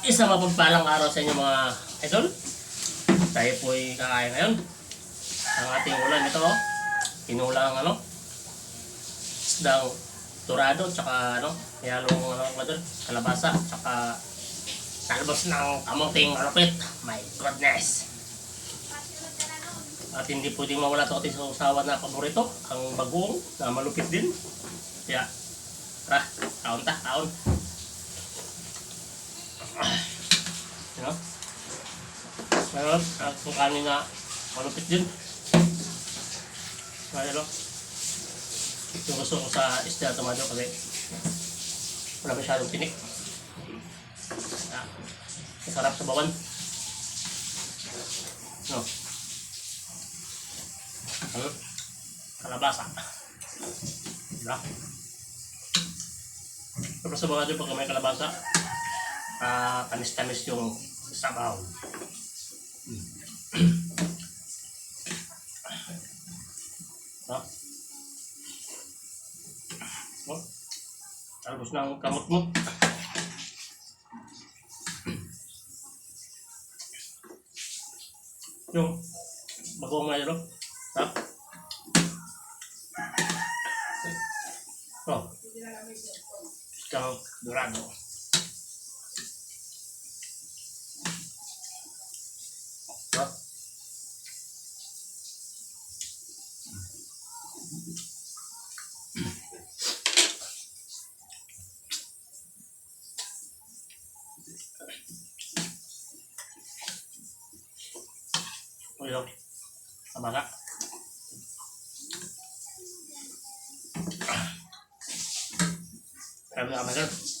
Isa mapagpalang araw sa inyo mga idol. Tayo po ay kakain ngayon. Ang ating ulam ito, oh. Kinulang ano, isdang turado, tsaka ano, yalong ano, doon, kalabasa, tsaka talbos ng kamuting malupit. My goodness! At hindi pwedeng mawala ito ating sausawan na paborito, ang bagoong na malupit din. Kaya, tara, kaon ta, kaon. You know? Meron, at kung kanin malupit din. Kaya no? Yung gusto ko sa isda tomato kasi wala masyadong tinik. Ah, masarap sa bawan. No? Ano? Kalabasa. Diba? Pero sa mga dyan, may kalabasa, ah, tamis-tamis yung sabaw. Ha? Oh, talbos ng kamot mo. Yung bagong mga yelo. Ha? Oh. Isang dorado. sắt Ôi đâu? Làm bằng á Làm bằng á